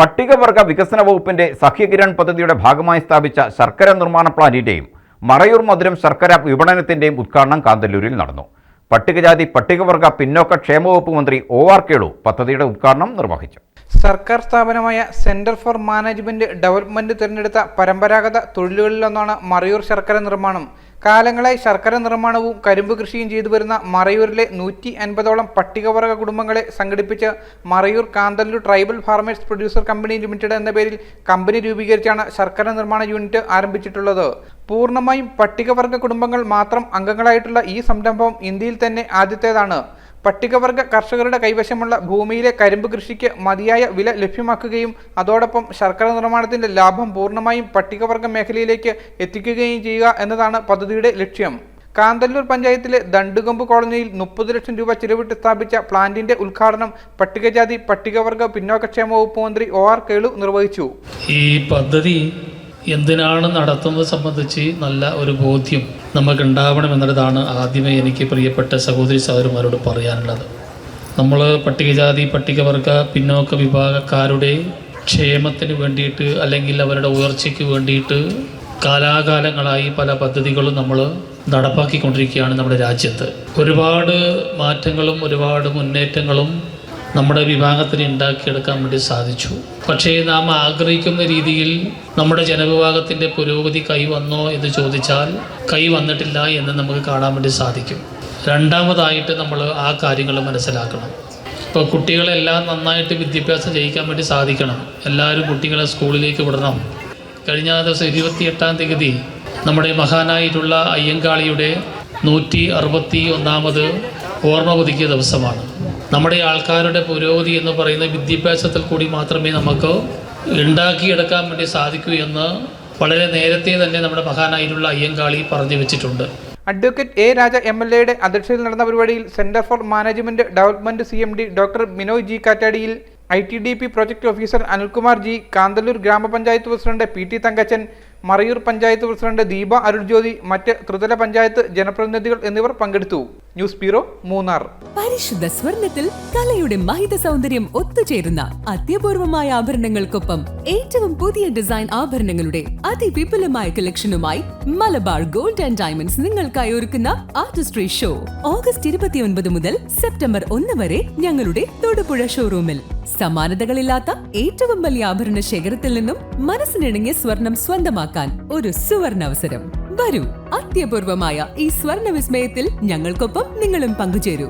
പട്ടികവർഗ വികസന വകുപ്പിന്റെ സഖ്യകിരൺ പദ്ധതിയുടെ ഭാഗമായി സ്ഥാപിച്ച ശർക്കര നിർമ്മാണ പ്ലാന്റിന്റെയും മറയൂർ മധുരം ശർക്കര വിപണനത്തിന്റെയും ഉദ്ഘാടനം കാന്തല്ലൂരിൽ നടന്നു. പട്ടികജാതി പട്ടികവർഗ പിന്നോക്ക ക്ഷേമ വകുപ്പ് മന്ത്രി ഒ ആർ കേളു പദ്ധതിയുടെ ഉദ്ഘാടനം നിർവഹിച്ചു. സർക്കാർ സ്ഥാപനമായ സെന്റർ ഫോർ മാനേജ്മെന്റ് ഡെവലപ്മെന്റ് തിരഞ്ഞെടുത്ത പരമ്പരാഗത തൊഴിലുകളിലൊന്നാണ് മറയൂർ ശർക്കര നിർമ്മാണം. കാലങ്ങളായി ശർക്കര നിർമ്മാണവും കരിമ്പ് കൃഷിയും ചെയ്തു വരുന്ന മറയൂരിലെ നൂറ്റി അൻപതോളം പട്ടികവർഗ കുടുംബങ്ങളെ സംഘടിപ്പിച്ച് Marayur Kanthalloor tribal farmers producer company limited എന്ന പേരിൽ കമ്പനി രൂപീകരിച്ചാണ് ശർക്കര നിർമ്മാണ യൂണിറ്റ് ആരംഭിച്ചിട്ടുള്ളത്. പൂർണമായും പട്ടികവർഗ കുടുംബങ്ങൾ മാത്രം അംഗങ്ങളായിട്ടുള്ള ഈ സംരംഭം ഇന്ത്യയിൽ തന്നെ ആദ്യത്തേതാണ്. പട്ടികവർഗ കർഷകരുടെ കൈവശമുള്ള ഭൂമിയിലെ കരിമ്പ് കൃഷിക്ക് മതിയായ വില ലഭ്യമാക്കുകയും അതോടൊപ്പം ശർക്കര നിർമ്മാണത്തിന്റെ ലാഭം പൂർണമായും പട്ടികവർഗ മേഖലയിലേക്ക് എത്തിക്കുകയും ചെയ്യുക എന്നതാണ് പദ്ധതിയുടെ ലക്ഷ്യം. കാന്തല്ലൂർ പഞ്ചായത്തിലെ ദണ്ടുകൊമ്പ് കോളനിയിൽ മുപ്പത് ലക്ഷം രൂപ ചിലവിട്ട് സ്ഥാപിച്ച പ്ലാന്റിന്റെ ഉദ്ഘാടനം പട്ടികജാതി പട്ടികവർഗ പിന്നോക്കക്ഷേമ വകുപ്പ് മന്ത്രി ഒ ആർ കേളു നിർവഹിച്ചു. ഈ പദ്ധതി എന്തിനാണ് നടത്തുന്നത് സംബന്ധിച്ച് നല്ല ഒരു ബോധ്യം നമുക്ക് ഉണ്ടാവണം എന്നുള്ളതാണ് ആദ്യമേ എനിക്ക് പ്രിയപ്പെട്ട സഹോദരി സഹോദരന്മാരോട് പറയാനുള്ളത്. നമ്മൾ പട്ടികജാതി പട്ടികവർഗ പിന്നോക്ക വിഭാഗക്കാരുടെ ക്ഷേമത്തിന് വേണ്ടിയിട്ട് അല്ലെങ്കിൽ അവരുടെ ഉയർച്ചയ്ക്ക് വേണ്ടിയിട്ട് കാലാകാലങ്ങളായി പല പദ്ധതികളും നമ്മൾ നടപ്പാക്കിക്കൊണ്ടിരിക്കുകയാണ് നമ്മുടെ രാജ്യത്ത്. ഒരുപാട് മാറ്റങ്ങളും ഒരുപാട് മുന്നേറ്റങ്ങളും നമ്മുടെ വിഭാഗത്തിന് ഉണ്ടാക്കിയെടുക്കാൻ വേണ്ടി സാധിച്ചു. പക്ഷേ നാം ആഗ്രഹിക്കുന്ന രീതിയിൽ നമ്മുടെ ജനവിഭാഗത്തിന്റെ പുരോഗതി കൈവന്നോ എന്ന് ചോദിച്ചാൽ കൈ വന്നിട്ടില്ല എന്ന് നമുക്ക് കാണാൻ വേണ്ടി സാധിക്കും. രണ്ടാമതായിട്ട് നമ്മൾ ആ കാര്യങ്ങൾ മനസ്സിലാക്കണം. ഇപ്പോൾ കുട്ടികളെല്ലാം നന്നായിട്ട് വിദ്യാഭ്യാസം ചെയ്യിക്കാൻ വേണ്ടി സാധിക്കണം. എല്ലാവരും കുട്ടികളെ സ്കൂളിലേക്ക് വിടണം. കഴിഞ്ഞ ദിവസം ഇരുപത്തിയെട്ടാം തീയതി നമ്മുടെ മഹാനായിട്ടുള്ള അയ്യങ്കാളിയുടെ നൂറ്റി അറുപത്തി ഒന്നാമത് ഓർമ്മ പുതുക്കിയ ദിവസമാണ്. നമ്മുടെ ആൾക്കാരുടെ പുരോഗതി എന്ന് പറയുന്ന വിദ്യാഭ്യാസത്തിൽ കൂടി മാത്രമേ നമുക്ക് ഉണ്ടാക്കിയെടുക്കാൻ വേണ്ടി സാധിക്കൂ എന്ന് വളരെ നേരത്തെ തന്നെ നമ്മുടെ മഹാനായിട്ടുള്ള അയ്യങ്കാളി പറഞ്ഞു വെച്ചിട്ടുണ്ട്. Advocate A Raja M L എയുടെ അധ്യക്ഷതയിൽ നടന്ന പരിപാടിയിൽ centre for management development C M D doctor Binoy G Kattadiyil I T D P project officer Anilkumar G Kanthalloor gram panchayat president P T Thankachan Marayur panchayat president Deepa Aruljyothi മറ്റ് ത്രിതല പഞ്ചായത്ത് ജനപ്രതിനിധികൾ എന്നിവർ പങ്കെടുത്തു. News bureau Munnar. പരിശുദ്ധ സ്വർണത്തിൽ കലയുടെ മഹിത സൗന്ദര്യം ഒത്തുചേരുന്ന അത്യപൂർവമായ ആഭരണങ്ങൾക്കൊപ്പം ഏറ്റവും പുതിയ ഡിസൈൻ ആഭരണങ്ങളുടെ അതിവിപുലമായ കളക്ഷനുമായി മലബാർ ഗോൾഡ് ആൻഡ് ഡയമണ്ട്സ് നിങ്ങൾക്കായി ഒരുക്കുന്ന ആർട്ടിസ്ട്രി ഷോ. ഓഗസ്റ്റ് ഇരുപത്തിയൊൻപത് മുതൽ സെപ്റ്റംബർ ഒന്ന് വരെ ഞങ്ങളുടെ തൊടുപുഴ ഷോറൂമിൽ. സമാനതകളില്ലാത്ത ഏറ്റവും വലിയ ആഭരണ ശേഖരത്തിൽ നിന്നും മനസ്സിനിണങ്ങിയ സ്വർണം സ്വന്തമാക്കാൻ ഒരു സുവർണ അവസരം വരൂ അത്യപൂർവമായ ഈ സ്വർണ വിസ്മയത്തിൽ ഞങ്ങൾക്കൊപ്പം നിങ്ങളും പങ്കുചേരൂ.